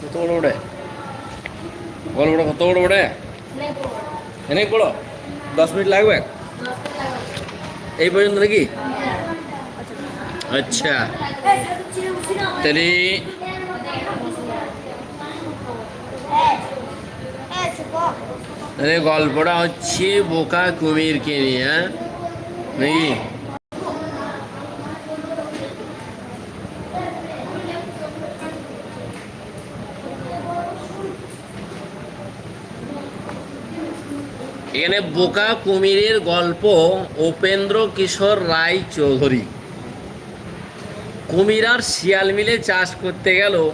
কত বড় বড় বড় কত বড় বড় অনেক বড় দশ মিনিট লাগবে এই পর্যন্ত নাকি আচ্ছা তাহলে গল্পটা হচ্ছে বোকা কুমিরকে নিয়ে নাকি এখানে বোকা কুমিরের গল্প উপেন্দ্র কিশোর রায় চৌধুরী। কুমির আর শিয়াল মিলে চাষ করতে গেল।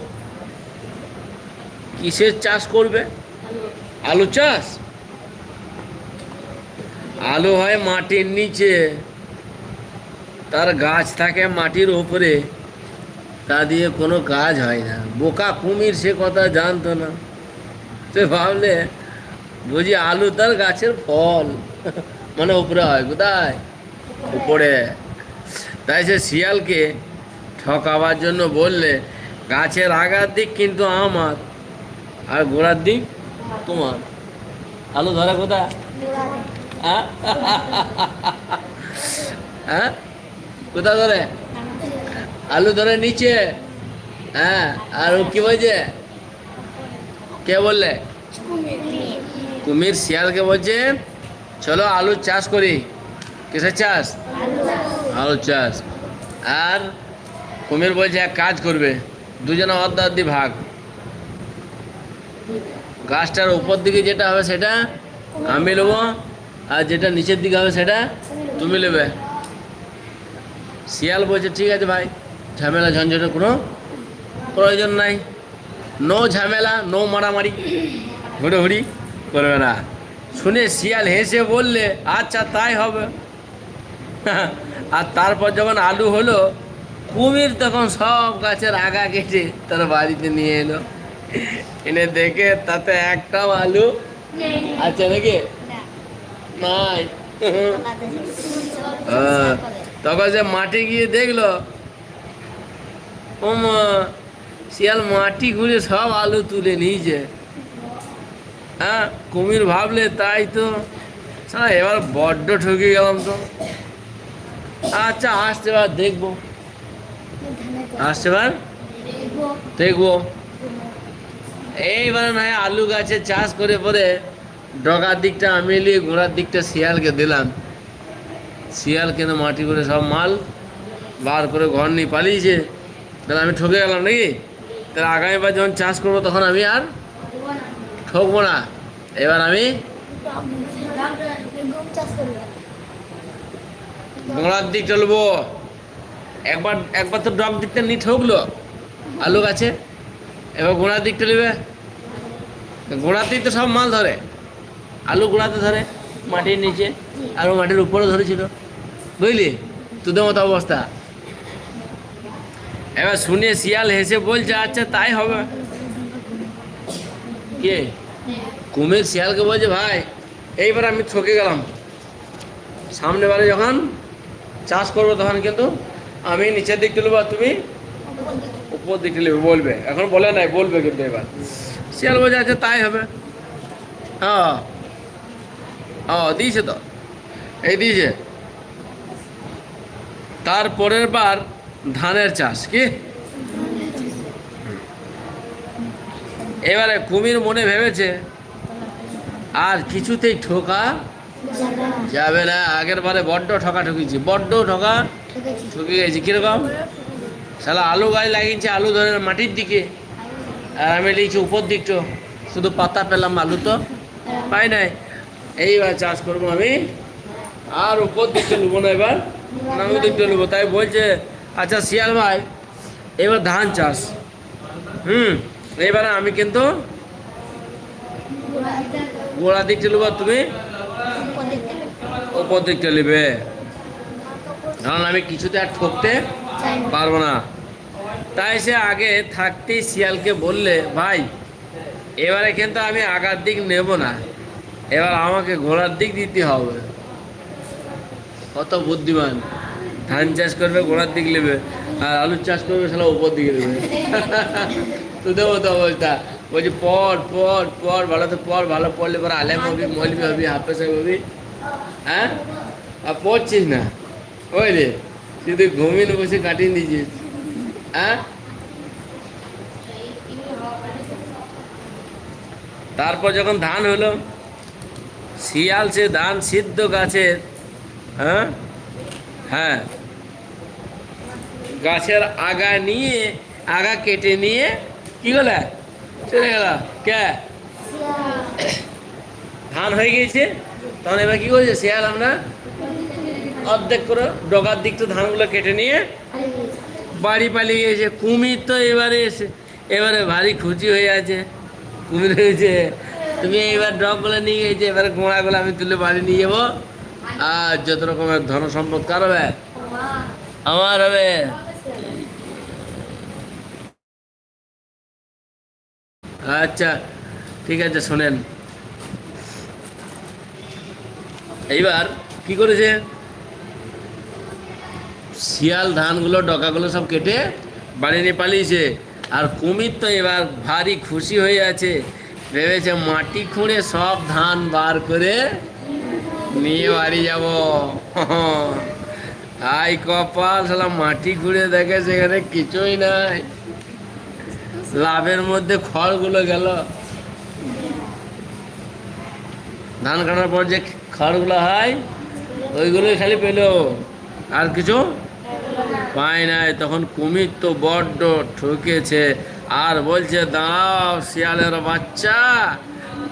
কিসের চাষ করবে? আলু চাষ? আলু হয় মাটির নিচে। তার গাছ থাকে মাটির উপরে। তা দিয়ে কোনো কাজ হয় না। বোকা কুমির সে কথা জানতো না। সে ভাবলে বুঝি আলু তার গাছের ফল। মানে উপরে হয়, কোথায়? উপরে। তাই সে শিয়ালকে ঠকাবার জন্য বললে, গাছের আগার দিক কিন্তু আমার, আর গোড়ার দিক তোমার। আলু ধরে কোথায়? হ্যাঁ? হ্যাঁ? কোথা ধরে? আলু ধরে নিচে। হ্যাঁ আর কি বলছে? কে বললে? কুমির শিয়ালকে বলছে, চলো আলু চাষ করি। কিসের চাষ? আলু চাষ। আর কুমির বলছে, এক কাজ করবে, দুজনে অর্ধ অর্ধি ভাগ। গাছটার উপর দিকে যেটা হবে সেটা আমি নেব, আর যেটা নিচের দিকে হবে সেটা তুমি নেবে। শিয়াল বলছে, ঠিক আছে ভাই, ঝামেলা ঝঞ্ঝটের কোনো প্রয়োজন নাই। নো ঝামেলা, নো মারামারি, হুড়োহুড়ি। করবে না। শুনে শিয়াল হেসে বললে আচ্ছা তাই হবে। আর তারপর যখন আলু হলো, কুমির তখন সব গাছের আগা কেটে তার বাড়িতে নিয়ে এলো। এনে দেখে তাতে একটাও আলু আছে নাকি? নাই। তখন সে মাটি গিয়ে দেখল শিয়াল মাটি ঘুরে সব আলু তুলে নিয়েছে। হ্যাঁ কুমির ভাবলে তাই তো। এবার বড্ড ঠকে গেলাম তো। আচ্ছা আসতে বার দেখব। আসতে বার দেখব। এইবার না আলু গাছে চাষ করে পরে ডগার দিকটা আমি নিয়ে ঘোড়ার দিকটা শিয়ালকে দিলাম। শিয়াল কেন মাটি করে সব মাল বার করে ঘর নিয়ে পালিয়েছে? তাহলে আমি ঠকে গেলাম নাকি? তাহলে আগামীবার যখন চাষ করব তখন আমি আর ঠকবো না। এবার আমি গোড়ার দিক চলবো একবার একবার তো ডগ দিকটা নিয়ে ঠকলো আলু গাছে এবার গোড়ার দিকটা নেবে। দিক তো সব মাল ধরে। আলু গোড়াতে ধরে, মাটির নিচে। আর মাটির উপরে ধরেছিল। বুঝলি? তোদের মতো অবস্থা। এবার শুনে শিয়াল হেসে বলছে আচ্ছা তাই হবে। কে? কুমির শিয়ালকে বলছে, ভাই, এইবার আমি ঠকে গেলাম। সামনে বারে যখন চাষ করব তখন কিন্তু আমি নিচের দিক তুলবো আর তুমি উপর দিকে নেবে বলবে। এখন বলে নাই, বলবে কিন্তু এবার। শিয়াল বলছে আচ্ছা তাই হবে। হ্যাঁ। হ্যাঁ দিয়েছে তো। এই দিয়েছে। তারপরের বার ধানের চাষ, কি? এবারে কুমির মনে ভেবেছে আর কিছুতেই ঠোকা যাবে না। আগের বারে বড্ড ঠকা ঠকিছি বড্ড ঠকা ঠকে গেছি কীরকম? শালা আলু গাছ লাগিয়েছে আলু ধরে মাটির দিকে। আর আমি লিখছি উপর দিকটা শুধু পাতা পেলাম আলু তো। পাই নাই। এইবার চাষ করব আমি। আর উপর দিকটা নেব না এবার নামি দিকটা নেব। তাই বলছে আচ্ছা শিয়াল ভাই এবার ধান চাষ। হুম এবারে আমি কিন্তু গোড়া দিকটা নেব তুমি? উপর দিকটা নেবে কারণ আমি কিছুতে আর ঠকতে পারব না। তাই সে আগে থাকতেই শিয়ালকে বললে ভাই এবারে কিন্তু আমি আগার দিক নেব না। এবার আমাকে ঘোড়ার দিক দিতে হবে। কত বুদ্ধিমান। ধান চাষ করবে ঘোড়ার দিক নেবে। আর আলু চাষ করবে সেটা উপর দিকে নেবে। তো দেবো তো অবস্থা। বলছি পড় পড় পড় ভালো তো পড় ভালো পড়লে পরে আলেম হবি মৌলবি হবি। হাফেজ হবি। হ্যাঁ? আর পড়ছিস না? ওই রে শুধু ঘুমিয়ে বসে কাটিয়ে দিয়েছিস হ্যাঁ? তারপর যখন ধান হলো শিয়াল সে ধান সিদ্ধ গাছের হ্যাঁ? হ্যাঁ। গাছের আগা নিয়ে আগা কেটে নিয়ে কি গেল চলে গেল। কে? ধান হয়ে গিয়েছে? তখন এবার কি করেছে? শিয়াল আমরা অর্ধেক করে ডগার দিক তো ধানগুলো কেটে নিয়ে বাড়ি পালিয়ে গিয়েছে। কুমির তো এবারে এসে এবারে ভারী খুশি হয়ে আছে। কুমির হয়েছে। তুমি এইবার ডগগুলো নিয়ে গেছে এবারে গোড়াগুলো আমি তুলে বাড়ি নিয়ে যাব। আর যত রকমের ধন সম্পদ কার হবে? আমার হবে। আচ্ছা ঠিক আছে, শোনেন। এইবার কি করেছে? শিয়াল ধানগুলো ডকাগুলো সব কেটে বাড়ি নিয়ে পালিয়েছে। আর কুমির তো এবার ভারী খুশি হয়ে আছে। ভেবেছে মাটি খুঁড়ে সব ধান বার করে নিয়ে বাড়ি যাব। আই কপাল সালা মাটি খুঁড়ে দেখে সেখানে কিছুই নাই। লাভের মধ্যে খড়গুলো গেল। ধান কাটার পর যে খড়গুলো হয়, ওইগুলোই খালি পেল। আর কিছু পায় নাই। তখন কুমির তো বড্ড ঠকেছে আর বলছে, দাঁড়াও শিয়ালের বাচ্চা,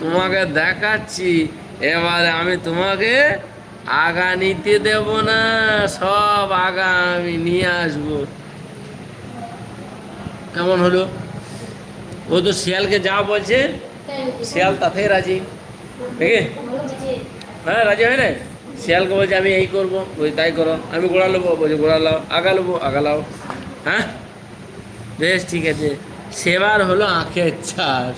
তোমাকে দেখাচ্ছি। এবারে আমি তোমাকে আগা নিতে দেব না, সব আগা আমি নিয়ে আসব। কেমন হলো? ও তো শিয়ালকে যা বলছে শিয়াল তাতেই রাজি। ঠিক আছে হ্যাঁ রাজি হয় না শিয়ালকে বলছে আমি এই করব। ওই তাই করো। আমি গোড়া নেব বলছে গোড়া লাও আগা নেব আগা লাও। হ্যাঁ? বেশ ঠিক আছে। সেবার হলো আখের চাষ।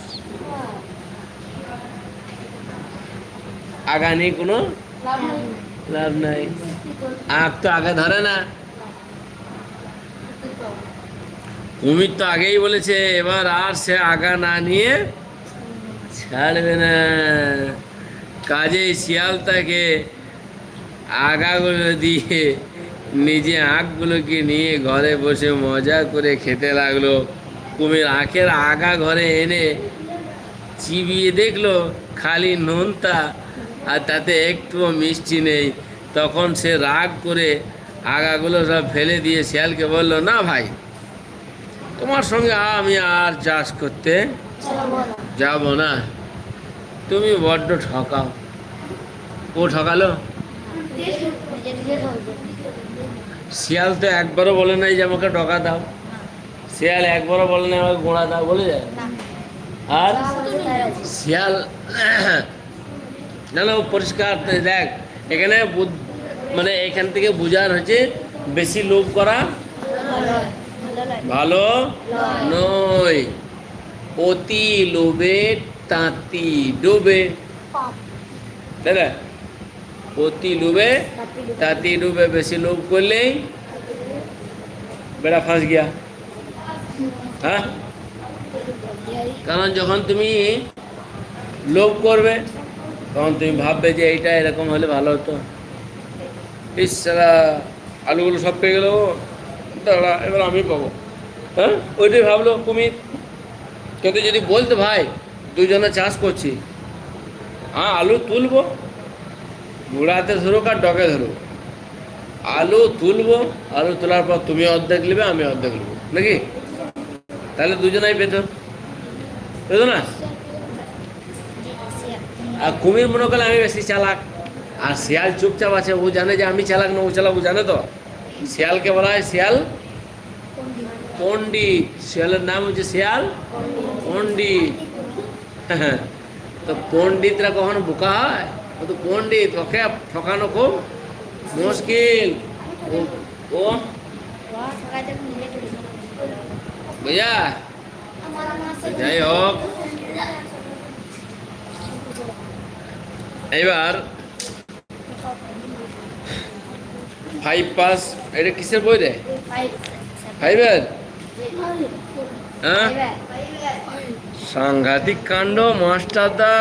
আগা নেই কোনো লাভ নাই। আখ তো আগে ধরে না। কুমির তো আগেই বলেছে, এবার আর সে আগা না নিয়ে ছাড়বে না। কাজেই শিয়াল তাকে আগাগুলো দিয়ে নিজে আখগুলোকে নিয়ে ঘরে বসে মজা করে খেতে লাগল। কুমির আখের আগা ঘরে এনে চিবিয়ে দেখল, খালি নোনতা আর তাতে একটুও মিষ্টি নেই। তখন সে রাগ করে আগাগুলো সব ফেলে দিয়ে শিয়ালকে বলল, না ভাই তোমার সঙ্গে আমি আর চাষ করতে যাব না। তুমি বড্ড ঠকাও। ও ঠকালো? শিয়াল তো একবারও বলে নাই যে আমাকে টকা দাও। শিয়াল একবারও বলে নাই আমাকে গোড়া দাও বলে যায়? আর শিয়াল না না ও পরিষ্কার দেখ এখানে মানে এখান থেকে বোঝার হচ্ছে বেশি লোভ করা ভালো? নয়। অতি লোভে তাঁতি ডুবে। অতি লোভে তাঁতি ডুবে, বেশি লোভ করলেই বেড়া ফাঁস গিয়া। হ্যাঁ? কারণ যখন তুমি লোভ করবে, তখন তুমি ভাববে যে এইটা এরকম হলে ভালো হতো। ইস আলুগুলো সব পেয়ে গেল দাঁড়া, এবার আমি পাবো। হ্যাঁ? ওইটাই ভাবলো, কুমির কিন্তু যদি বলতো ভাই, দুজনে চাষ করছি। হ্যাঁ আলু তুলবো গুড়াতে ধরুক আর ডগে ধরুক। আলু তুলবো, আলু তোলার পর তুমি অর্ধেক নেবে, আমি অর্ধেক নেব। নাকি? তাহলে দুজনাই পেত পেত না? আর কুমির মনে করলে আমি বেশি চালাক। আর শিয়াল চুপচাপ আছে, ও জানে যে আমি চালাক না, ও চালাক, ও জানে তো। শিয়ালকে বলা হয় শিয়াল পণ্ডিত শিয়ালের নাম হচ্ছে শিয়াল পণ্ডিত হ্যাঁ, তো পণ্ডিতরা কখনো বোকা হয় ও তো পণ্ডিত ওকে ঠকানো খুব মুশকিল ও- ও বুঝা যাই হোক এবার ফাইভ পাস এটা কিসের বই রে? ফাইভের হ্যাঁ? সাংঘাতিক কাণ্ড মাস্টারদা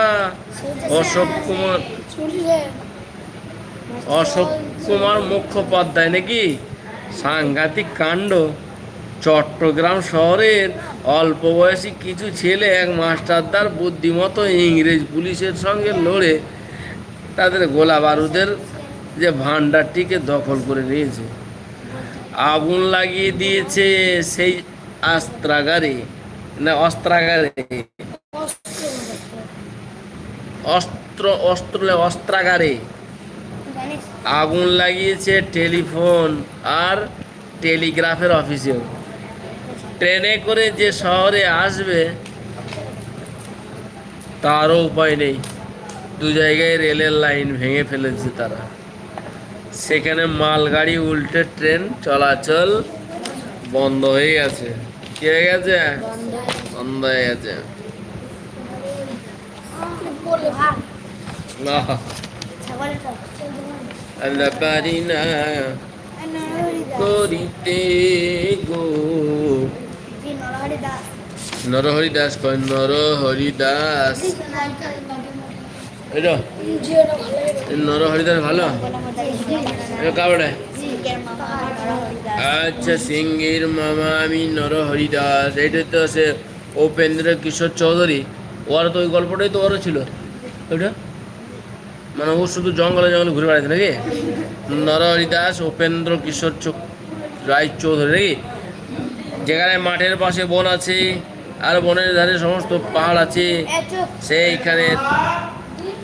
অশোক কুমার। অশোক কুমার মুখোপাধ্যায় নাকি? সাংঘাতিক কাণ্ড। চট্টগ্রাম শহরের অল্প বয়সী কিছু ছেলে এক মাস্টারদার বুদ্ধিমতো ইংরেজ পুলিশের সঙ্গে লড়ে তাদের গোলা বারুদের যে ভাণ্ডারটিকে দখল করে নিয়েছে। আগুন লাগিয়ে দিয়েছে সেই অস্ত্রাগারে। না, অস্ত্রাগারে। অস্ত্র অস্ত্র অস্ত্রাগারে। আগুন লাগিয়েছে টেলিফোন আর টেলিগ্রাফের অফিসেও। ট্রেনে করে যে শহরে আসবে, তারও উপায় নেই। দু জায়গায় রেলের লাইন ভেঙে ফেলেছে তারা। সেখানে মালগাড়ি উল্টে ট্রেন চলাচল বন্ধ হয়ে গেছে। কি হয়ে গেছে? বন্ধ হয়ে গেছে। না। আল্লাহ পারি না। করিতে গো। নরহরি দাস কয় নরহরি দাস এটা নরহরিদাস ভালো? কাপড়ে আচ্ছা সিংহের মামা আমি নরহরি দাস এটা তো সে উপেন্দ্র কিশোর চৌধুরী। ওর তো ওই গল্পটাই তো ওরও ছিল। ওইটা? মানে ও শুধু জঙ্গলে জঙ্গলে ঘুরে বেড়াচ্ছে নাকি? নরহরি দাস উপেন্দ্র কিশোর রায় চৌধুরী নাকি? যেখানে মাঠের পাশে বন আছে, আর বনের ধারে সমস্ত পাহাড় আছে, সেইখানে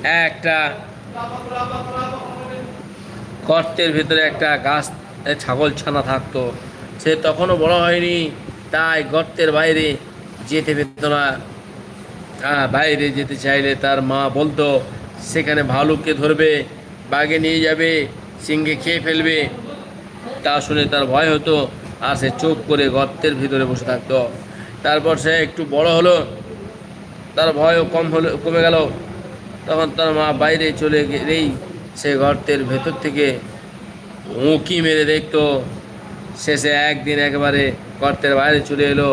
একটা গর্তের ভিতরে একটা গাছ ছাগল ছানা থাকতো। সে তখনও বড় হয়নি, তাই গর্তের বাইরে যেতে পেত না। বাইরে যেতে চাইলে তার মা বলতো, সেখানে ভালুককে ধরবে, বাগে নিয়ে যাবে সিংহে খেয়ে ফেলবে। তা শুনে তার ভয় হতো, আর সে চোখ করে গর্তের ভিতরে বসে থাকতো। তারপর সে একটু বড় হলো, তার ভয়ও কম হলো, কমে গেল। তখন তার মা বাইরে চলে গেলেই সে গর্তের ভেতর থেকে উঁকি মেরে দেখতো। শেষে একদিন একবারে গর্তের বাইরে চলে এলো।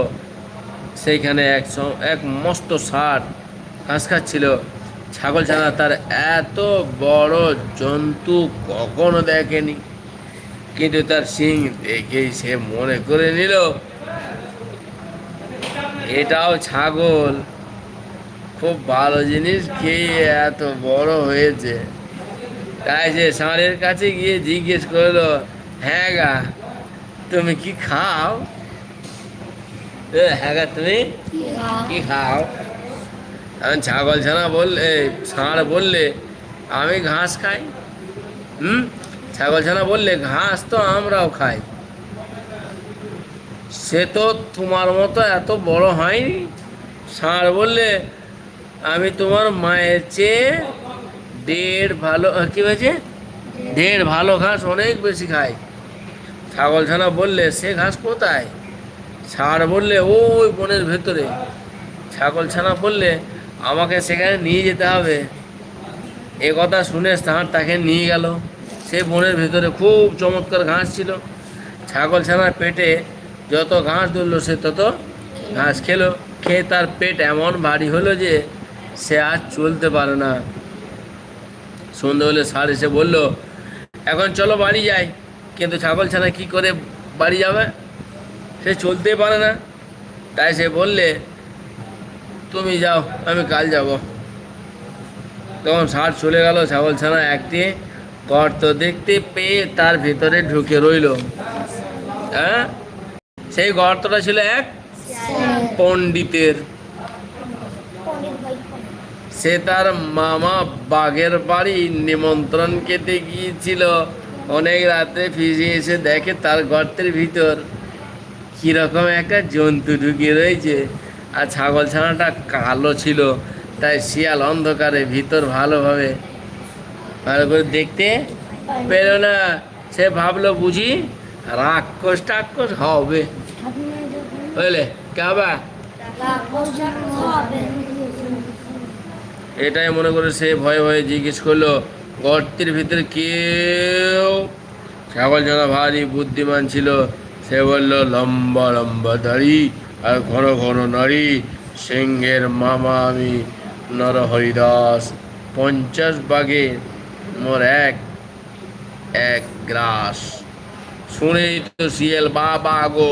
সেইখানে এক এক মস্ত ষাট ঘাস খাচ্ছিল। ছাগল ছানা তার এত বড় জন্তু কখনো দেখেনি। কিন্তু তার সিং দেখেই সে মনে করে নিল, এটাও ছাগল। খুব ভালো জিনিস খেয়ে এত বড় হয়েছে? তাই সে ষাঁড়ের কাছে গিয়ে জিজ্ঞেস করল হ্যাঁ গা, তুমি কি খাও? হ্যাঁ গা, তুমি কি খাও? তখন ছাগল ছানা বললে ষাঁড় বললে, আমি ঘাস খাই? হুম? ছাগল ছানা বললে, ঘাস তো আমরাও খাই। সে তো তোমার মতো এত বড় হয়নি? ষাঁড় বললে আমি তোমার মায়ের চেয়ে দেড় ভালো কি হয়েছে? দেড় ভালো ঘাস অনেক বেশি খাই ছাগল ছানা বললে, সে ঘাস কোথায়? ষাঁড় বললে, ওই বনের ভেতরে। ছাগল ছানা বললে, আমাকে সেখানে নিয়ে যেতে হবে। এ কথা শুনে ষাঁড় তাকে নিয়ে গেল। সে বনের ভেতরে খুব চমৎকার ঘাস ছিল। ছাগল ছানার পেটে যত ঘাস ধরলো, সে তত ঘাস খেলো। খেয়ে তার পেট এমন ভারী হলো যে সে আর চলতে পারে না। সন্ধে হলে ষাঁড় এসে বলল এখন চলো বাড়ি যাই। কিন্তু ছাগল ছানা কী করে বাড়ি যাবে? সে চলতেই পারে না। তাই সে বললে তুমি যাও আমি কাল যাব। তখন ষাঁড় চলে গেল ছাগল ছানা একটি গর্ত দেখতে পেয়ে তার ভিতরে ঢুকে রইল। হ্যাঁ? সেই গর্তটা ছিল এক পণ্ডিতের সে তার মামা বাঘের বাড়ি নিমন্ত্রণ খেতে গিয়েছিল। অনেক রাতে ফিরে এসে দেখে তার গর্তের ভিতর কীরকম একটা জন্তু ঢুকিয়ে রয়েছে আর ছাগল ছানাটা কালো ছিল তাই শিয়াল অন্ধকারে ভিতর ভালোভাবে ভালো করে দেখতে পেল না। সে ভাবলো বুঝি রাক্ষস টাক্ষস হবে। বুঝলে কাবা এটাই মনে করে সে ভয়ে ভয়ে জিজ্ঞেস করল, গর্তের ভিতরে কেউ? ছাগল জানা ভারী বুদ্ধিমান ছিল, সে বলল, লম্বা লম্বা দাড়ি আর ঘন ঘন নাড়ি, সিংহের মামা আমি নরহরিদাস, পঞ্চাশ বাগে মোর এক এক গ্রাস। শুনেই তো শিয়াল, বাবা গো,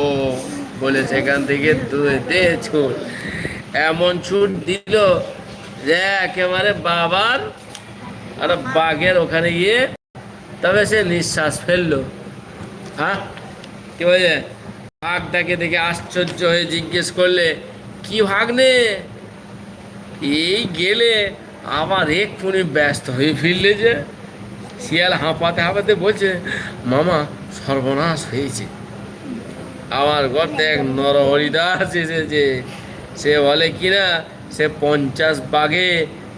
বলে সেখান থেকে দূরে দে ছুট এমন ছুট দিল যে একেবারে বাবার আর বাঘের ওখানে গিয়ে তবে সে নিঃশ্বাস ফেলল। হ্যাঁ? কি বলছে ভাগটাকে দেখে আশ্চর্য হয়ে জিজ্ঞেস করলে, কি ভাগ্নে? এই গেলে আবার এক্ষুনি ব্যস্ত হয়ে ফিরলে যে? শিয়াল হাঁপাতে হাঁপাতে বলছে, মামা, সর্বনাশ হয়েছে। আমার গর্তে এক নরহরিদাস এসেছে। সে বলে কিনা সে পঞ্চাশ বাঘে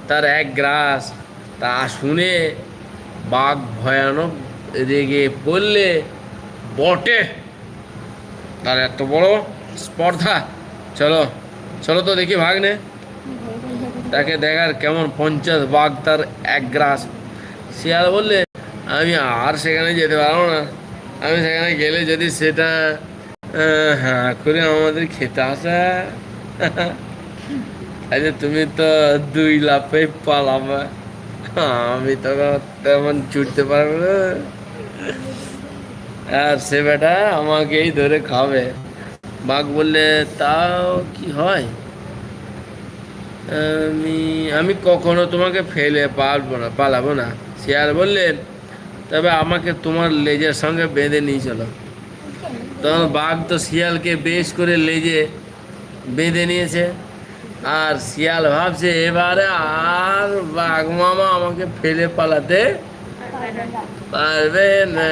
তার এক গ্রাস। তা শুনে বাঘ ভয়ানক রেগে পড়লে, বটে। তার এত বড় স্পর্ধা। চলো চলো তো দেখি ভাগ্নে। তাকে দেখার কেমন পঞ্চাশ বাঘ তার এক গ্রাস। শিয়াল বললে, আমি আর সেখানে যেতে পারব না। আমি সেখানে গেলে যদি সেটা হ্যাঁ করে আমাদের খেতে আসে। আচ্ছা তুমি তো দুই লাফে পালাবে। আমি তো তেমন ছুটতে পারব না। আর সে বেটা আমাকেই ধরে খাবে। বাঘ বললে, তাও কি হয়? আমি আমি কখনো তোমাকে ফেলে পারব না, পালাবো না। শিয়াল বললেন তবে আমাকে তোমার লেজের সঙ্গে বেঁধে নিয়ে চলো। তখন বাঘ তো শিয়ালকে বেশ করে লেজে বেঁধে নিয়েছে। আর শিয়াল ভাবছে, এবারে আর বাঘ মামা আমাকে ফেলে পালাতে পারবে না।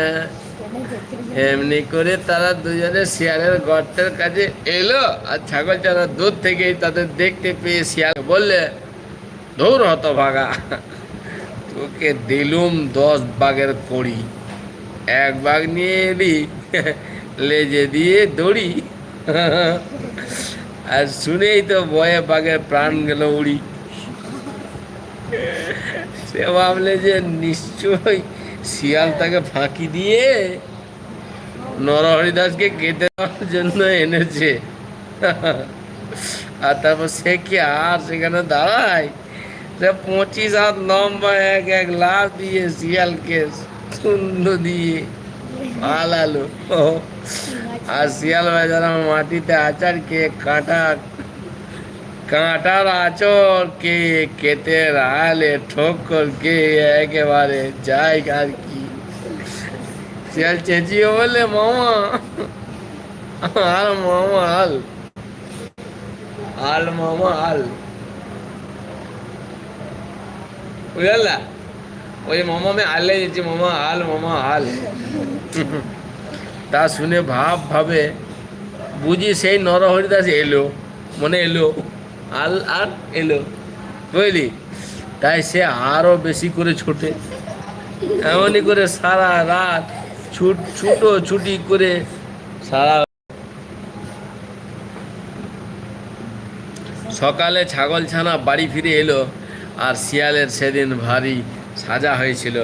এমনি করে তারা দুজনে শিয়ালের গর্তের কাছে এলো, আর ছাগল চারা দূর থেকেই তাদের দেখতে পেয়ে শিয়াল বললে দৌড় হতো ভাগা তোকে দিলুম দশ বাঘের কড়ি। এক বাঘ নিয়ে এলি, লেজে দিয়ে দড়ি। আর শুনেই তো বয়ে বাঘের প্রাণ গেল উড়ি। সে ভাবলে যে নিশ্চয়ই শিয়াল তাকে ফাঁকি দিয়ে নরহরিদাসকে কেটে দেওয়ার জন্য এনেছে। আর তারপর সে কি আর সেখানে দাঁড়ায়? সে পঁচিশ হাত লম্বা এক এক লাভ দিয়ে শিয়ালকে সুন্দর দিয়ে পালালো আর শিয়াল বেচারা মাটিতে আচার কে কাঁটা কাঁটার আচর কে কেটে রালে ঠোক্কর কে একেবারে যায় আর কি শিয়াল চেঁচিয়ে বললে মামা আল মামা আল আল মামা আল বুঝলা ওই মামা আমি আলে দিচ্ছি মামা আল মামা আল। তা শুনে ভাব ভাবে, বুঝি সেই নরহরিদাস এলো, মনে এলো, আল আর এলো। বুঝলি? তাই সে আরও বেশি করে ছোটে। এমনই করে সারা রাত ছুট, ছুটো ছুটি করে সারা সকালে ছাগল ছানা বাড়ি ফিরে এলো, আর শিয়ালের সেদিন ভারী সাজা হয়েছিল।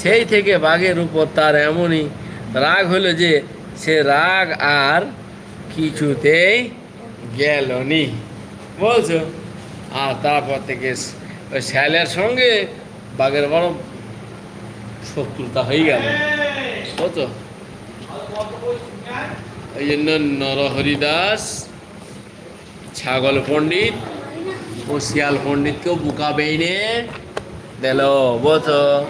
সেই থেকে বাঘের উপর তার এমনই রাগ হলো যে সে রাগ আর কিছুতেই গেলনি বলছো? আর তারপর থেকে ওই শ্যালের সঙ্গে বাঘের বড় শত্রুতা হয়ে গেল। বুঝছ এই জন্য নরহরিদাস, ছাগল পণ্ডিত ও শিয়াল পণ্ডিতকেও বুকা বেইনে 得喽，我走。